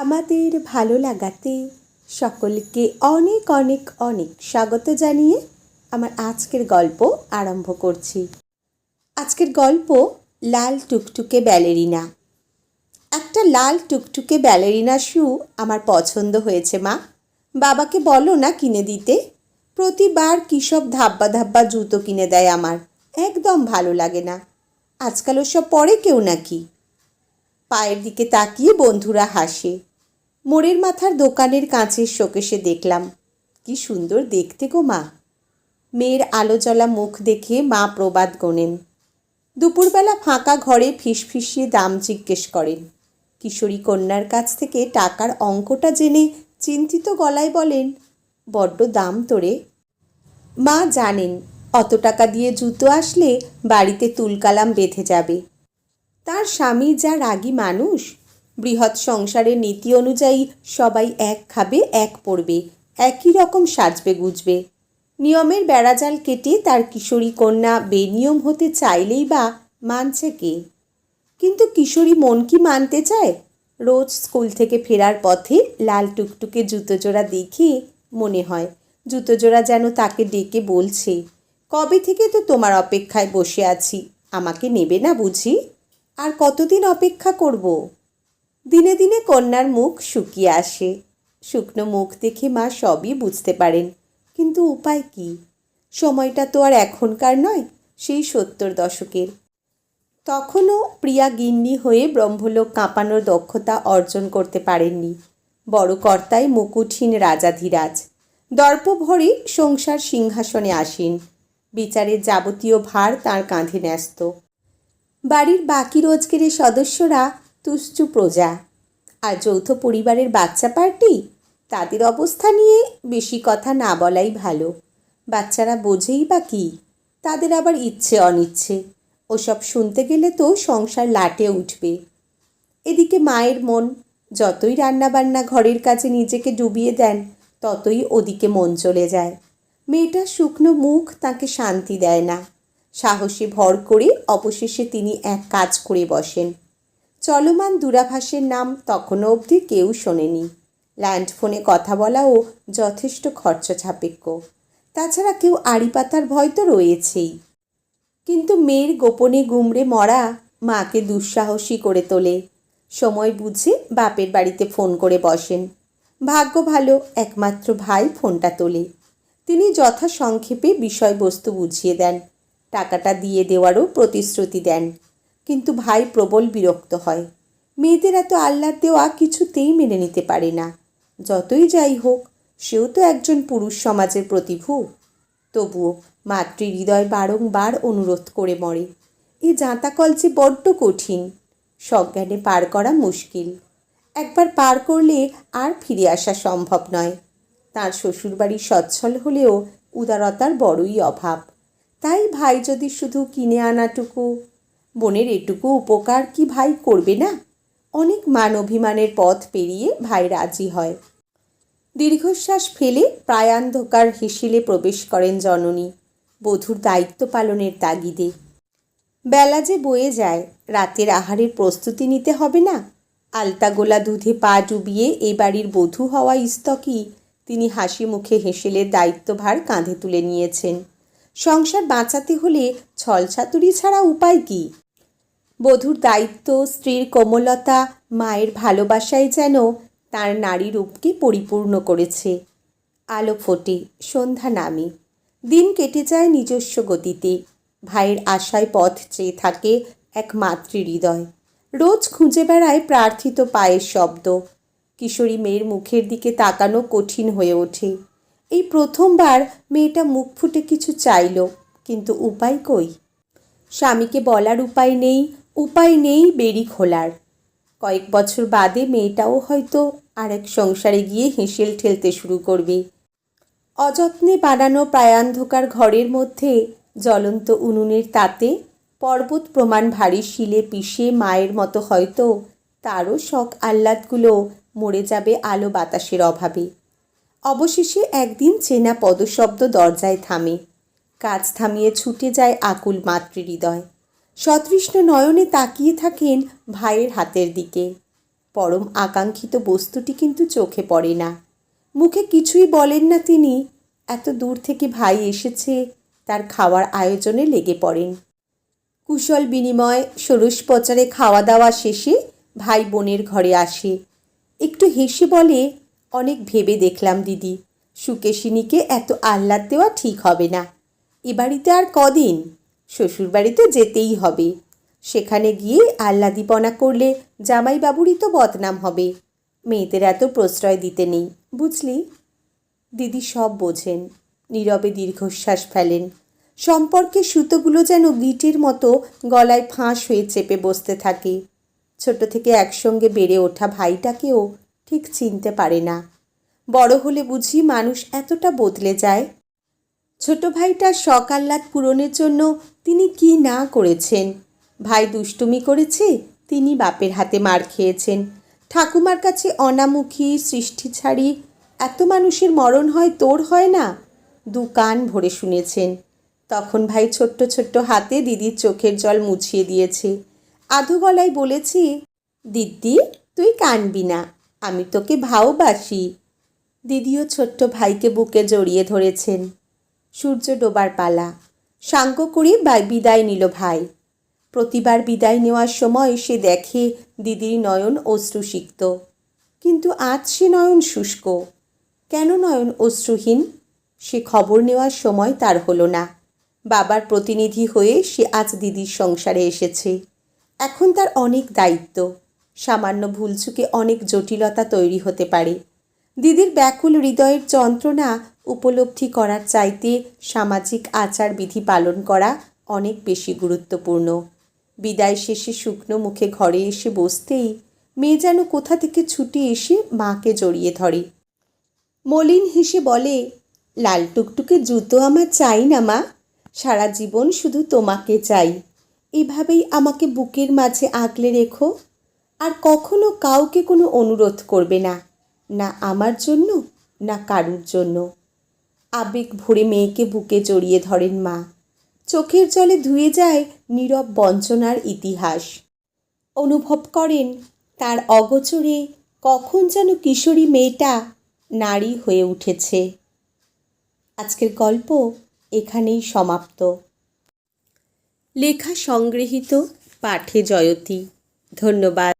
আমাদের ভালো লাগাতে সকলকে অনেক অনেক অনেক স্বাগত জানিয়ে আমার আজকের গল্প আরম্ভ করছি। আজকের গল্প লাল টুকটুকে ব্যালেরিনা। একটা লাল টুকটুকে ব্যালেরিনা শু আমার পছন্দ হয়েছে মা। বাবাকে বলো না কিনে দিতে। প্রতিবার কী সব ধাব্বা ধাব্বা জুতো কিনে দেয় আমার। একদম ভালো লাগে না। আজকাল ওসব পরে কেউ নাকি? পায়ের দিকে তাকিয়ে বন্ধুরা হাসে। মোড়ের মাথার দোকানের কাঁচের শোকেশে দেখলাম, কি সুন্দর দেখতে গো মা। মেয়ের আলো জ্বলা মুখ দেখে মা প্রবাদ গোনেন। দুপুরবেলা ফাঁকা ঘরে ফিসফিসিয়ে দাম জিজ্ঞেস করেন, কিশোরী কন্যার কাছ থেকে টাকার অঙ্কটা জেনে চিন্তিত গলায় বলেন, বড্ড দাম তোরে। মা জানেন, অত টাকা দিয়ে জুতো আসলে বাড়িতে তুলকালাম বেঁধে যাবে। তার স্বামী যা রাগী মানুষ, বৃহৎ সংসারের নীতি অনুযায়ী সবাই এক খাবে, এক পড়বে, একই রকম সাজবে, গুজবে। নিয়মের বেড়াজাল কেটে তার কিশোরী কন্যা বেনিয়ম হতে চাইলেই বা মানছে কে? কিন্তু কিশোরী মন কি মানতে চায়? রোজ স্কুল থেকে ফেরার পথে লাল টুকটুকে জুতো জোড়া দেখে মনে হয় জুতো জোড়া যেন তাকে ডেকে বলছে, কবে থেকে তো তোমার অপেক্ষায় বসে আছি? আমাকে নেবে না বুঝি? আর কতদিন অপেক্ষা করব? দিনে দিনে কন্যার মুখ শুকিয়ে আসে। শুকনো মুখ দেখে মা সবই বুঝতে পারেন। কিন্তু উপায় কি? সময়টা তো আর এখনকার নয়, সেই সত্তর দশকের। তখনও প্রিয়া গিন্নি হয়ে ব্রহ্মলোক কাঁপানোর দক্ষতা অর্জন করতে পারেননি। বড় কর্তায় মুকুটহীন রাজাধিরাজ। দর্প ভরে সংসার সিংহাসনে আসেন। বিচারের যাবতীয় ভার তার কাঁধে ন্যস্ত। বাড়ির বাকি রোজগারের সদস্যরা তুচ্ছ প্রজা। আর যৌথ পরিবারের বাচ্চা পার্টি? তাদের অবস্থা নিয়ে বেশি কথা না বলাই ভালো। বাচ্চারা বোঝেই বা কী? তাদের আবার ইচ্ছে অনিচ্ছে। ওসব শুনতে গেলে তো সংসার লাটে উঠবে। এদিকে মায়ের মন, যতই রান্নাবান্না ঘরের কাছে নিজেকে ডুবিয়ে দেন, ততই ওদিকে মন চলে যায়। মেয়েটার শুকনো মুখ তাকে শান্তি দেয় না। সাহসে ভর করে অবশেষে তিনি এক কাজ করে বসেন। চলমান দূরাভাসের নাম তখনও অবধি কেউ শোনেনি। ল্যান্ড ফোনে কথা বলাও যথেষ্ট খরচ সাপেক্ষ তাছাড়া কেউ আড়ি পাতার ভয় তো রয়েছেই। কিন্তু মেয়ের গোপনে গুমড়ে মরা মাকে দুঃসাহসী করে তোলে। সময় বুঝে বাপের বাড়িতে ফোন করে বসেন। ভাগ্য ভালো, একমাত্র ভাই ফোনটা তোলে। তিনি যথাসংক্ষেপে বিষয়বস্তু বুঝিয়ে দেন। টাকাটা দিয়ে দেওয়ারও প্রতিশ্রুতি দেন। কিন্তু ভাই প্রবল বিরক্ত হয়। মেয়েদের এত আহ্লাদ দেওয়া কিছুতেই মেনে নিতে পারে না। যতই যাই হোক, সেও তো একজন পুরুষ সমাজের প্রতিভু। তবুও মাতৃ হৃদয় বারংবার অনুরোধ করে মরে। এই জাঁতাকল যে বড্ড কঠিন, সজ্ঞানে পার করা মুশকিল। একবার পার করলে আর ফিরে আসা সম্ভব নয়। তার শ্বশুরবাড়ি সচ্ছল হলেও উদারতার বড়ই অভাব। তাই ভাই যদি শুধু কিনে আনাটুকু, বোনের এটুকু উপকার কি ভাই করবে না? অনেক মান অভিমানের পথ পেরিয়ে ভাই রাজি হয়। দীর্ঘশ্বাস ফেলে প্রায়ান্ধকার হিসিলে প্রবেশ করেন জননী, বধূর দায়িত্ব পালনের তাগিদে। বেলা যে বয়ে যায়, রাতের আহারের প্রস্তুতি নিতে হবে না? আলতা গোলা দুধে পা ডুবিয়ে এ বাড়ির বধূ হওয়া ইস্তকই তিনি হাসি মুখে হেসেলের দায়িত্বভার কাঁধে তুলে নিয়েছেন। সংসার বাঁচাতে হলে ছলছাতুরি ছাড়া উপায় কি? বধূর দায়িত্ব, স্ত্রীর কোমলতা, মায়ের ভালোবাসায় যেন তার নারী রূপকে পরিপূর্ণ করেছে। আলো ফোটে, সন্ধ্যা নামে। দিন কেটে যায় নিজস্ব গতিতে। ভাইয়ের আশায় পথ চেয়ে থাকে এক মাতৃ হৃদয়। রোজ খুঁজে বেড়ায় প্রার্থিত পায়ের শব্দ। কিশোরী মেয়ের মুখের দিকে তাকানো কঠিন হয়ে ওঠে। এই প্রথমবার মেয়েটা মুখ ফুটে কিছু চাইল, কিন্তু উপায় কই? স্বামীকে বলার উপায় নেই উপায় নেই বেরি খোলার। কয়েক বছর বাদে মেয়েটাও হয়তো আরেক সংসারে গিয়ে হেঁসেল ঠেলতে শুরু করবে। অযত্নে বানানো প্রায়ান্ধকার ঘরের মধ্যে জ্বলন্ত উনুনের তাতে পর্বত প্রমাণ ভারী শিলে পিষে মায়ের মতো হয়তো তারও শখ আহ্লাদগুলো মরে যাবে আলো বাতাসের অভাবে। অবশেষে একদিন চেনা পদশব্দ দরজায় থামে। কাজ থামিয়ে ছুটে যায় আকুল মাতৃহৃদয়। সতৃষ্ণ নয়নে তাকিয়ে থাকেন ভাইয়ের হাতের দিকে। পরম আকাঙ্ক্ষিত বস্তুটি কিন্তু চোখে পড়ে না। মুখে কিছুই বলেন না তিনি। এত দূর থেকে ভাই এসেছে, তার খাওয়ার আয়োজনে লেগে পড়েন। কুশল বিনিময় ষোড়শ পচারে খাওয়া দাওয়া শেষে ভাই বোনের ঘরে আসে। একটু হেসে বলে অনেক ভেবে দেখলাম, দিদি। সুকেশিনীকে এত আহ্লাদ দেওয়া ঠিক হবে না। এ বাড়িতে আর কদিন? শ্বশুরবাড়িতে যেতেই হবে। সেখানে গিয়ে আহ্লাদিপনা করলে জামাইবাবুরই তো বদনাম হবে। মেয়েদের এত প্রশ্রয় দিতে নেই, বুঝলি? দিদি সব বোঝেন, নীরবে দীর্ঘশ্বাস ফেলেন। সম্পর্কে সুতোগুলো যেন গিটের মতো গলায় ফাঁস হয়ে চেপে বসতে থাকে। ছোট থেকে একসঙ্গে বেড়ে ওঠা ভাইটাকেও ঠিক চিনতে পারে না। বড় হলে বুঝি মানুষ এতটা বদলে যায়। ছোট ভাইটার শখ আহ্লাদ পূরণের জন্য তিনি কি না করেছেন? ভাই দুষ্টুমি করেছে, তিনি বাপের হাতে মার খেয়েছেন। ঠাকুমার কাছে অনামুখী, সৃষ্টি ছাড়ি, এত মানুষের মরণ হয়, তোর হয় না? দু কান ভরে শুনেছেন। তখন ভাই ছোট্ট ছোট্ট হাতে দিদির চোখের জল মুছিয়ে দিয়েছে। আধো গলায় বলেছি, দিদি, তুই কানবি না। আমি তোকে ভাওবাসি দিদিও ছোট্ট ভাইকে বুকে জড়িয়ে ধরেছেন। সূর্য ডোবার পালা। সাঙ্গ করে বিদায় নিল ভাই। প্রতিবার বিদায় নেওয়ার সময় সে দেখে দিদির নয়ন অশ্রু অশ্রুসিক্ত। কিন্তু আজ সে নয়ন শুষ্ক। কেন নয়ন অশ্রুহীন? সে খবর নেওয়ার সময় তার হলো না। বাবার প্রতিনিধি হয়ে সে আজ দিদির সংসারে এসেছে। এখন তার অনেক দায়িত্ব। সামান্য ভুলচুকে অনেক জটিলতা তৈরি হতে পারে। দিদির ব্যাকুল হৃদয়ের যন্ত্রণা উপলব্ধি করার চাইতে সামাজিক আচার বিধি পালন করা অনেক বেশি গুরুত্বপূর্ণ। বিদায় শেষে শুকনো মুখে ঘরে এসে বসতেই মেয়ে যেন কোথা থেকে ছুটে এসে মাকে জড়িয়ে ধরে। মলিন হেসে বলে, লাল টুকটুকে জুতো আমার চাই না মা, সারা জীবন শুধু তোমাকে চাই। এভাবেই আমাকে বুকের মাঝে আগলে রেখো। আর কখনো কাউকে কোনো অনুরোধ করবে না না আমার জন্য, না কারুর জন্য। আবেগ ভরে মেয়েকে বুকে জড়িয়ে ধরেন মা। চোখের জলে ধুয়ে যায় নীরব বঞ্চনার ইতিহাস। অনুভব করেন, তার অগোচরে কখন যেন কিশোরী মেয়েটা নারী হয়ে উঠেছে। আজকের গল্প এখানেই সমাপ্ত। লেখা সংগৃহীত পাঠে জয়তী। ধন্যবাদ।